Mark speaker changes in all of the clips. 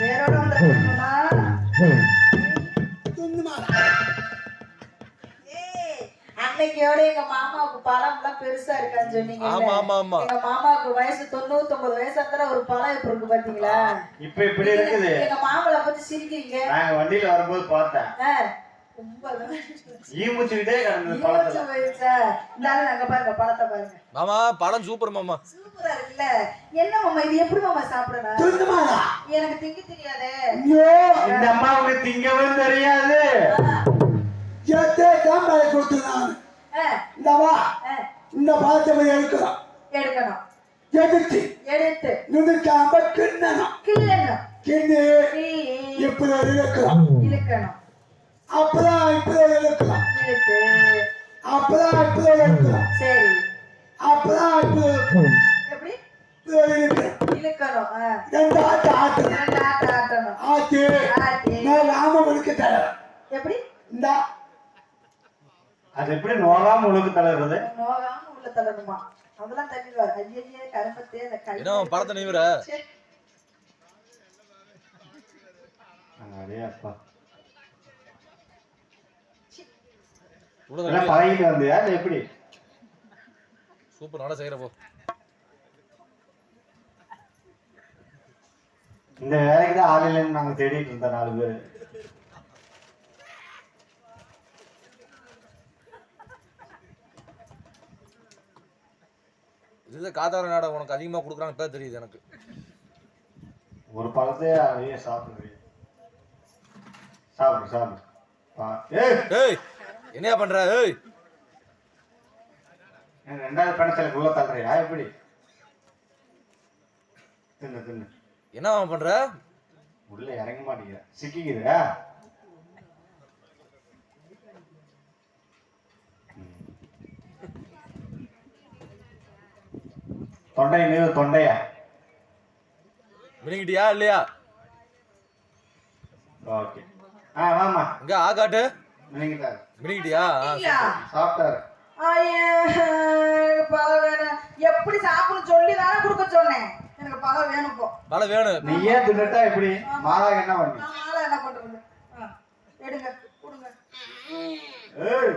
Speaker 1: வேறோட அன்னைக்கோட எங்க மாமாவுக்கு பழம் எல்லாம் பெருசா இருக்கான்னு சொன்னீங்க
Speaker 2: ஆமா ஆமா ஆமா.
Speaker 1: எங்க மாமாவுக்கு வயசு தொண்ணூத்தி ஒன்பது வயசு இருந்தா ஒரு பழம் இப்ப இருக்கு பாத்தீங்களா?
Speaker 3: இப்ப இப்படி இருக்குது.
Speaker 1: எங்க மாமலை பத்தி சிரிக்கிறீங்க?
Speaker 3: நாங்க வண்டியில வரும்போது பார்த்தேன்.
Speaker 2: மாமா படம் சூப்பர் மாமா.
Speaker 1: சூப்பரா இருக்குல்ல. என்ன மாமா இது எப்படி மாமா சாப்பிடணும்? எனக்கு திங்க தெரியாதே.
Speaker 3: இந்த அம்மாவுக்கு திங்கவும் தெரியாது.
Speaker 4: இந்த பாத்திரம் எடுக்கலாம்
Speaker 1: எடுக்கணும்.
Speaker 4: எடுத்து.
Speaker 1: எடுத்து.
Speaker 4: நுணுக்காம கிண்ணணும்.
Speaker 1: கிள்ளணும்
Speaker 4: கிண்ணு. இப்படி இழுக்கலாம்
Speaker 1: இழுக்கணும்
Speaker 4: அப்பதான் இழுக்கலாம்
Speaker 1: இழுத்து
Speaker 4: அப்பதான்
Speaker 1: சரி.
Speaker 4: அப்பதான் இப்படி
Speaker 1: எப்படி.
Speaker 4: ரெண்டு ஆட்டு ஆட்டணும்.
Speaker 1: ஆட்டு
Speaker 4: நான் ராமனுக்கு தரேன்
Speaker 1: எப்படி?
Speaker 4: இந்த.
Speaker 3: அது எப்படி நோகாம உழுக்கு தளருது
Speaker 1: நோகாம உள்ள தள்ளணுமா? அதெல்லாம் தள்ளிடுவார். ஐயையே கருப்பத்தே அந்த கை.
Speaker 2: என்ன நீவிர
Speaker 3: அடே அப்பா எல்லாம் பழகிட்டு வந்தியா? எப்படி?
Speaker 2: சூப்பர் நல்லா செய்யற போ.
Speaker 3: இந்த வேலைக்கு தான் ஆள் இல்லைன்னு நாங்க தேடிட்டு இருந்தோம் நாலு பேர்.
Speaker 2: இதுதான் காத்தார நாடகம் உனக்கு அதிகமா கொடுக்குறான்னு இப்ப தெரியுது எனக்கு.
Speaker 3: ஒரு பழத்தையே அதையே சாப்பிடுறீங்க. சாப்பிடு சாப்பிடு. ஏய்!
Speaker 2: ஏய்! என்னையா பண்ற? ஏய்.
Speaker 3: ரெண்டாவது பணத்தில் உள்ள தள்ளுறியா? எப்படி? தின்னு தின்னு.
Speaker 2: என்ன பண்ற?
Speaker 3: உள்ள இறங்க மாட்டேங்கிற. சிக்கிக்குதா. தொண்டை நீவு தொண்டையா?
Speaker 2: விழுங்கிட்டியா இல்லையா?
Speaker 3: ஓகே. ஆ வாமா
Speaker 2: இங்க ஆ ஆ,
Speaker 1: இல்லையா?
Speaker 3: சாப்பிட்டாரு.
Speaker 1: ஐயே, எப்படி சாப்பிடணும் சொல்லி தானே கொடுக்க சொன்னேன். எனக்கு பழம் வேணும் இப்போ
Speaker 2: மழை வேணும்.
Speaker 3: நீ ஏன் தின்னுட்டா எப்படி? மாதா என்ன பண்ணி?
Speaker 1: மாலை என்ன பண்றது? எடுங்க கொடுங்க.
Speaker 3: ஏய்.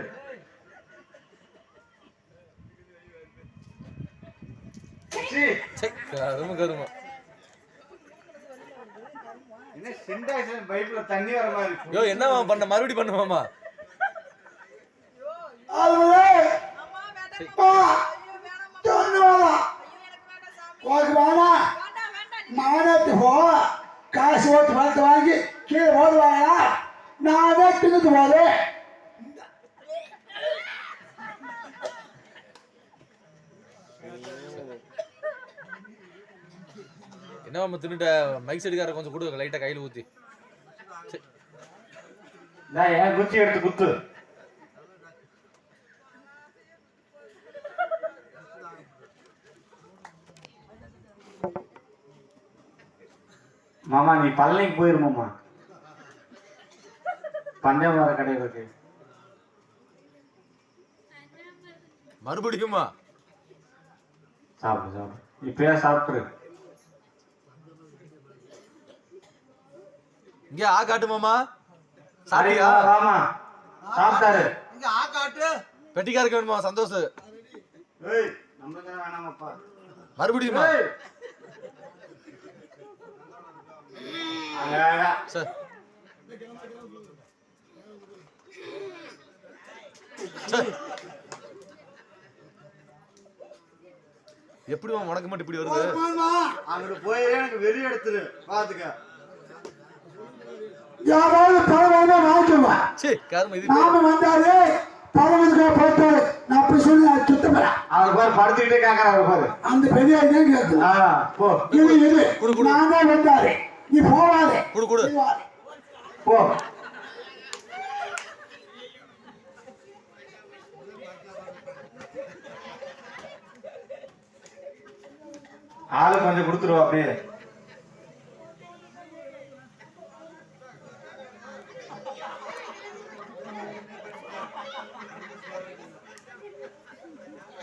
Speaker 3: சீ,
Speaker 2: சை, கரும கரும.
Speaker 3: என்ன பைப்ல தண்ணி வர மாதிரி இருக்கு.
Speaker 2: யோ என்ன மாமா பண்ண மறுபடி பண்ணு மாமா
Speaker 4: அதுவே சொன்னவளா உனக்கு வேணாம் மானத்து போ. காசு ஓட்டு பணத்தை வாங்கி கீழே ஓடுவாங்களா நான் தான் தின்னுட்டு போறேன்.
Speaker 2: என்ன மாமா தின்னுட்ட? மைக் செடிக்கார கொஞ்சம் கொடு லைட்டா கையில ஊத்தி.
Speaker 3: நான் என் குச்சி எடுத்து குத்து. மாமா நீ பழனிக்கு போயிருமாமா பஞ்சமர கடை இருக்கு.
Speaker 2: மறுபடியுமா
Speaker 3: சாப்பிடு சாப்பிடு. இப்பயே சாப்பிட்டுரு
Speaker 2: இங்க ஆ காட்டு மாமா.
Speaker 3: சாப்பிட்டியா? வாமா சாப்பிட்டாரு.
Speaker 2: பெட்டிக்காருக்கு வேணுமா? சந்தோஷ்.
Speaker 3: ஏய் நம்மளுக்கு வேணாமப்பா
Speaker 2: மறுபடியுமா
Speaker 3: ஏய். அழகா.
Speaker 2: சார். சார். எப்படி மாமா உனக்கு மட்டும் இப்படி வருது?
Speaker 3: அங்கிட்டு போயிரு எனக்கு வெறி எடுத்துரு. பாத்துக்க
Speaker 4: யாராவது பணம் வாங்க வாங்கிக்குவேன்
Speaker 2: சே கரும இது
Speaker 4: மாமன் வந்தாரு பணம் இதுக்கு போட்டு நான் அப்படி சொல்லி நான் சுத்தப்படுறேன்
Speaker 3: அவர் பாரு படுத்துக்கிட்டே கேக்குறாரு பாரு.
Speaker 4: அந்த பெரிய
Speaker 3: ஆ போ.
Speaker 4: இது இது
Speaker 2: குடு, குடு.
Speaker 4: நான் தான் வந்தாரு நீ போவாதே.
Speaker 2: குடு குடு.
Speaker 3: போ. ஆளு கொஞ்சம் கொடுத்துருவா அப்படியே.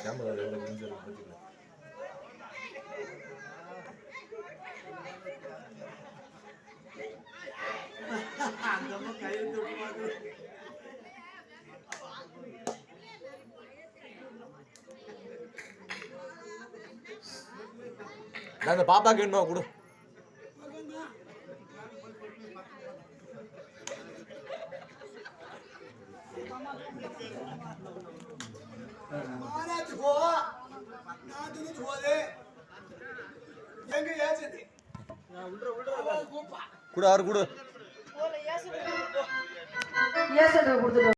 Speaker 2: கேமரா
Speaker 4: நான் அந்த பாப்பாக்கு என்ன கொடு. கொடு அவரு கொடு.